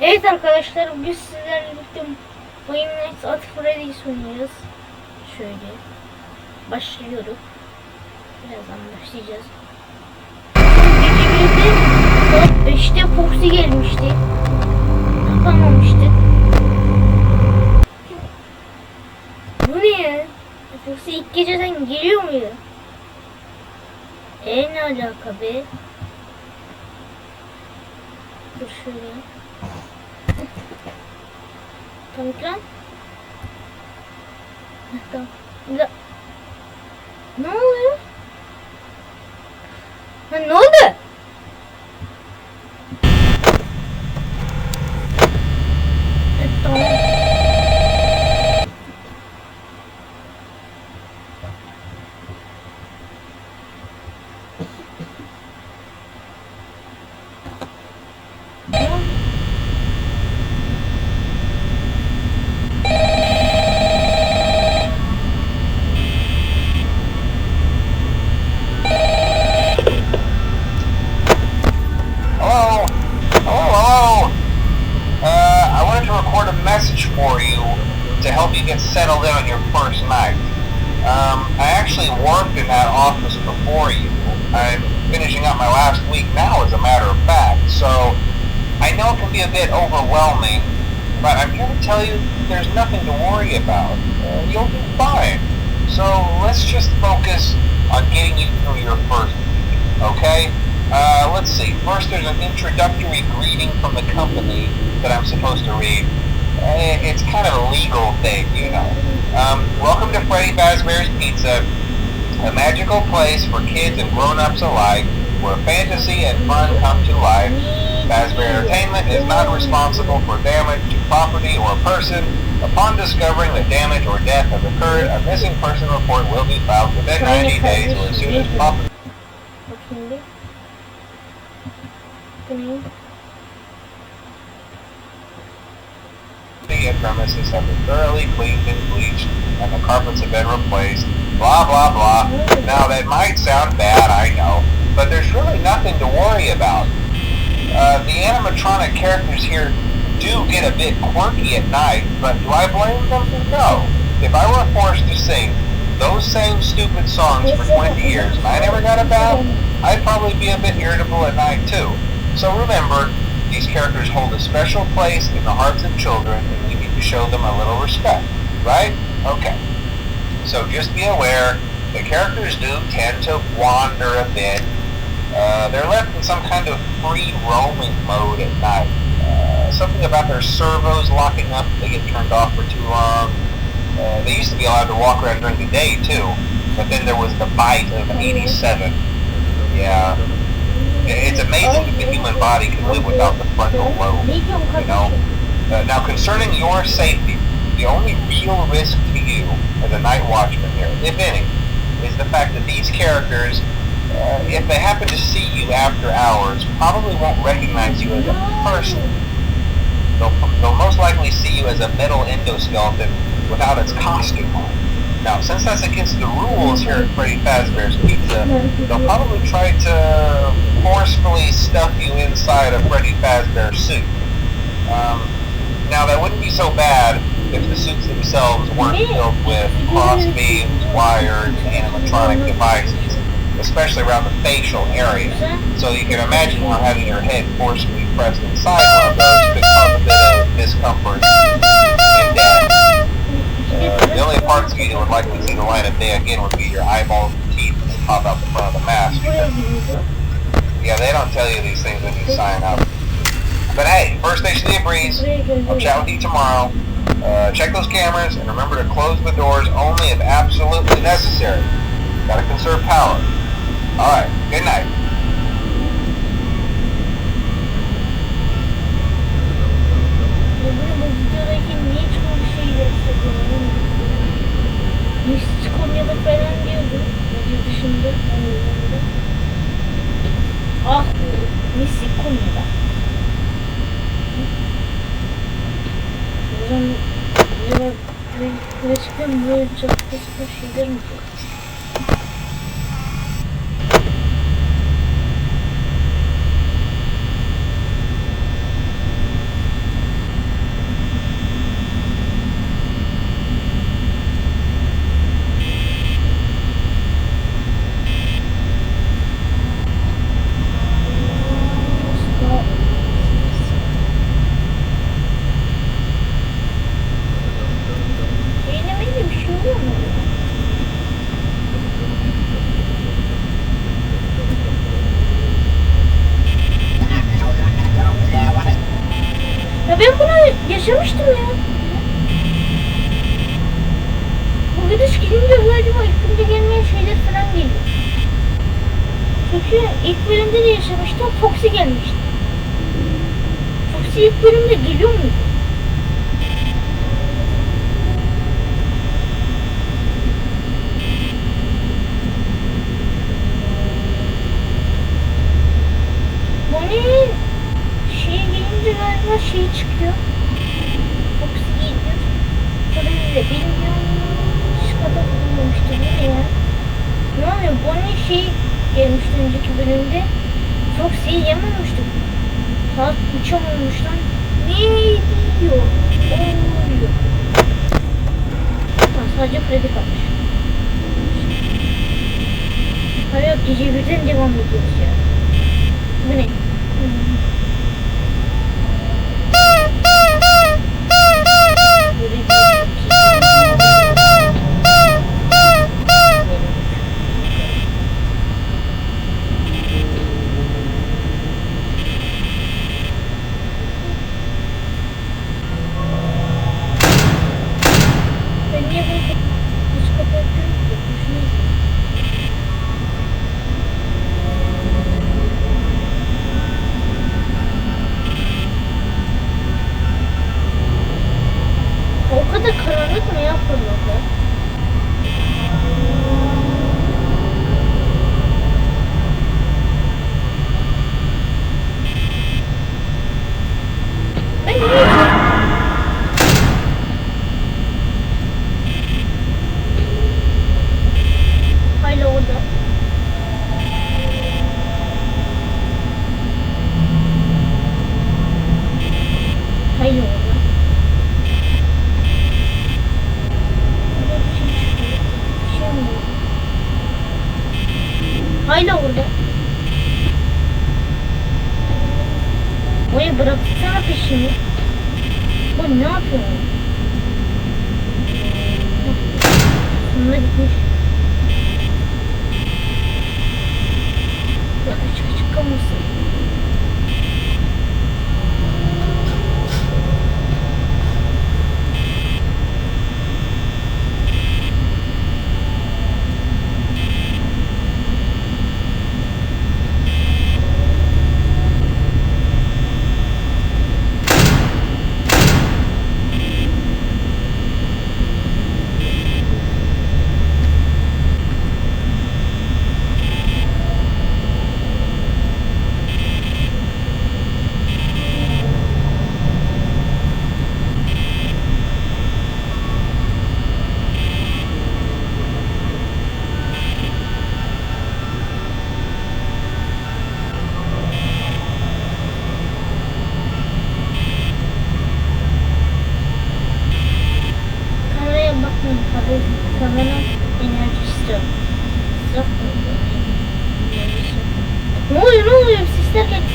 Evet arkadaşlar bugün sizlerle birlikte Nights at Freddy's oynuyoruz. Şöyle. Başlıyorum. Birazdan başlayacağız. Gece saat 5'te Foxy gelmişti. Kapamamıştık. Bu ne ya? Foxy ilk geceden geliyor muydu? E ne alaka be? Dur şöyle. Komik lan. Ne oluyor? Ha, ne oldu? Record a message for you to help you get settled in on your first night. Um, I actually worked in that office before you. I'm finishing up my last week now, as a matter of fact, so I know it can be a bit overwhelming, but I'm here to tell you there's nothing to worry about. Uh, you'll be fine. So let's just focus on getting you through your first week, okay? Uh, let's see. First, there's an introductory greeting from the company that I'm supposed to read. It's kind of a legal thing, you know. Um, welcome to Freddy Fazbear's Pizza, a magical place for kids and grown-ups alike, where fantasy and fun come to life. Fazbear Entertainment is not responsible for damage to property or person. Upon discovering that damage or death has occurred, a missing person report will be filed within 90 days or as soon as property Bakayım premises have been thoroughly cleaned and bleached, and the carpets have been replaced. Blah blah blah. Now that might sound bad, I know, but there's really nothing to worry about. Uh, the animatronic characters here do get a bit quirky at night, but do I blame them? No. If I were forced to sing those same stupid songs for 20 years and I never got a bath, I'd probably be a bit irritable at night too. So remember, these characters hold a special place in the hearts of children and we show them a little respect, right? Okay. So just be aware, the characters do tend to wander a bit. Uh, they're left in some kind of free roaming mode at night. Uh, something about their servos locking up if they get turned off for too long. Uh, they used to be allowed to walk around during the day too, but then there was the bite of 87. Yeah. It's amazing that the human body can live without the frontal lobe. You know? Uh, now concerning your safety, the only real risk to you as a night watchman here, if any, is the fact that these characters, uh, if they happen to see you after hours, probably won't recognize you as a person. They'll, they'll most likely see you as a metal endoskeleton without its costume on. Now, since that's against the rules here at Freddy Fazbear's Pizza, they'll probably try to forcefully stuff you inside a Freddy Fazbear suit. Um, now, that wouldn't be so bad if the suits themselves weren't filled with cross beams, wires, and animatronic devices, especially around the facial area. So you can imagine how having your head forcefully pressed inside one of those could cause a bit of discomfort and death. Uh, the only parts of you that would likely see the light of day again would be your eyeballs and teeth that pop out the front of the mask. Gidiyordu. Yeah, they don't tell you these things when you sign up. But hey, first station of the breeze. I'll chat with you tomorrow. Uh, check those cameras and remember to close the doors only if absolutely necessary. Gotta conserve power. Alright, good night. Mistik Konya'da falan diyordu. Dışında. Ah, Konya'da. Buradan yine, yine çıkıyorum. Böyle çok bir şeyler mi? Yaşamıştım ya. Bu gidince galiba ilk günde gelmeyen şeyler falan geliyor. Çünkü ilk bölümde de yaşamıştım. Foxy gelmişti. Foxy ilk bölümde geliyor muydu? Bonnie'nin şeye gelince galiba şey çıkıyor. Foxy geliyor. Sonra bize bilmiyorum. Hiç kadar bulmamıştı bu ne ya? Ne oluyor? Bonnie şey gelmişti önceki bölümde. Foxy'yi yememişti. Saat uçam olmuş lan. Ne diyor? Oluyor. Sadece Freddy kalmış. Hayır gece birden devam ediyoruz ya. えこれやっこに Oya bıraksana peşimi. Bu ne yapıyor? Sonuna gitmiş. Ya açık açık kalmasın. specific